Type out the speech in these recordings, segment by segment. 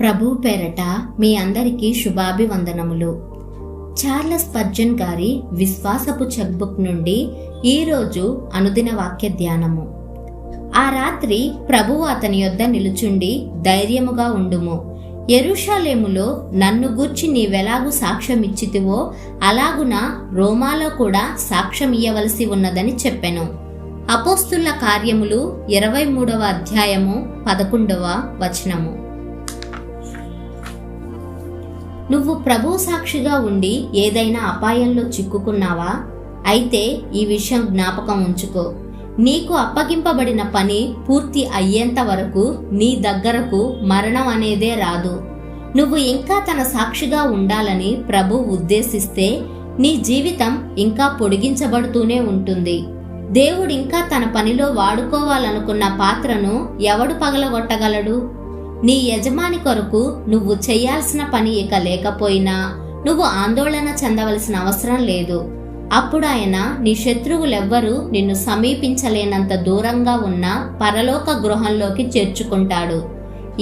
ప్రభు పేరట మీ అందరికీ శుభాభివందనములు. చార్లస్ పర్జన్ గారి విశ్వాసపు చెక్బుక్ నుండి ఈరోజు అనుదిన వాక్య ధ్యానము. ఆ రాత్రి ప్రభువు అతని యొద్ద నిలుచుండి ధైర్యముగా ఉండుము. ఎరుషాలేములో నన్ను గూర్చి నీవెలాగు సాక్ష్యమిచ్చితివో అలాగున రోమాలో కూడా సాక్ష్యం ఇయ్యవలసి ఉన్నదని చెప్పెను. అపోస్తుల కార్యములు ఇరవై మూడవ అధ్యాయము పదకొండవ వచనము. నువ్వు ప్రభు సాక్షిగా ఉండి ఏదైనా అపాయంలో చిక్కుకున్నావా? అయితే ఈ విషయం జ్ఞాపకం ఉంచుకో. నీకు అప్పగింపబడిన పని పూర్తి అయ్యేంత వరకు నీ దగ్గరకు మరణం అనేదే రాదు. నువ్వు ఇంకా తన సాక్షిగా ఉండాలని ప్రభు ఉద్దేశిస్తే నీ జీవితం ఇంకా పొడిగించబడుతూనే ఉంటుంది. దేవుడు ఇంకా తన పనిలో వాడుకోవాలనుకున్న పాత్రను ఎవడు పగలగొట్టగలడు? నీ యజమాని కొరకు నువ్వు చేయాల్సిన పని ఇక లేకపోయినా నువ్వు ఆందోళన చెందవలసిన అవసరం లేదు. అప్పుడు ఆయన నీ శత్రువులెవ్వరూ నిన్ను సమీపించలేనంత దూరంగా ఉన్న పరలోక గృహంలోకి చేర్చుకుంటాడు.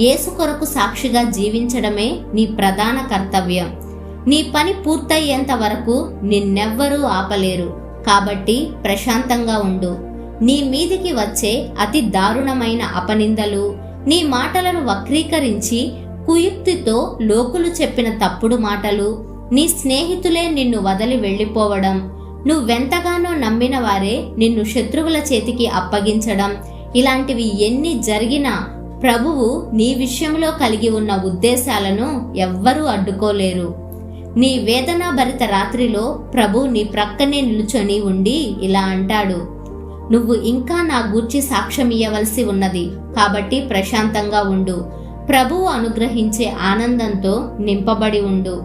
యేసు కొరకు సాక్షిగా జీవించడమే నీ ప్రధాన కర్తవ్యం. నీ పని పూర్తయ్యేంత వరకు నిన్నెవ్వరూ ఆపలేరు. కాబట్టి ప్రశాంతంగా ఉండు. నీ మీదికి వచ్చే అతి దారుణమైన అపనిందలు నీ మాటలను వక్రీకరించి కుయుక్తితో లోకులు చెప్పిన తప్పుడు మాటలు నీ స్నేహితులే నిన్ను వదిలి వెళ్ళిపోవడం నువ్వెంతగానో నమ్మిన వారే నిన్ను శత్రువుల చేతికి అప్పగించడం ఇలాంటివి ఎన్ని జరిగినా ప్రభువు నీ విషయంలో కలిగి ఉన్న ఉద్దేశాలను ఎవ్వరూ అడ్డుకోలేరు. నీ వేదనాభరిత రాత్రిలో ప్రభు నీ ప్రక్కనే నిలుచొని ఉండి ఇలా అంటాడు నువ్వు ఇంకా నా గూర్చి సాక్ష్యం ఇయ్యవలసి ఉన్నది. కాబట్టి ప్రశాంతంగా ఉండు. ప్రభువు అనుగ్రహించే ఆనందంతో నింపబడి ఉండు.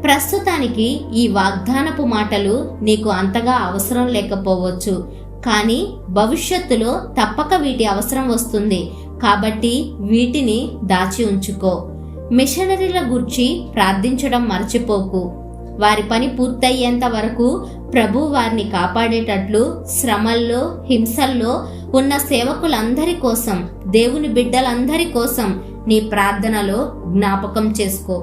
ప్రస్తుతానికి ఈ వాగ్దానపు మాటలు నీకు అంతగా అవసరం లేకపోవచ్చు. కానీ భవిష్యత్తులో తప్పక వీటి అవసరం వస్తుంది. కాబట్టి వీటిని దాచి ఉంచుకో. మిషనరీల గురించి ప్రార్థించడం మర్చిపోకు. వారి పని పూర్తయ్యేంత వరకు ప్రభు వారిని కాపాడేటట్లు శ్రమల్లో హింసల్లో ఉన్న సేవకులందరి కోసం దేవుని బిడ్డలందరి కోసం నీ ప్రార్థనలో జ్ఞాపకం చేసుకో.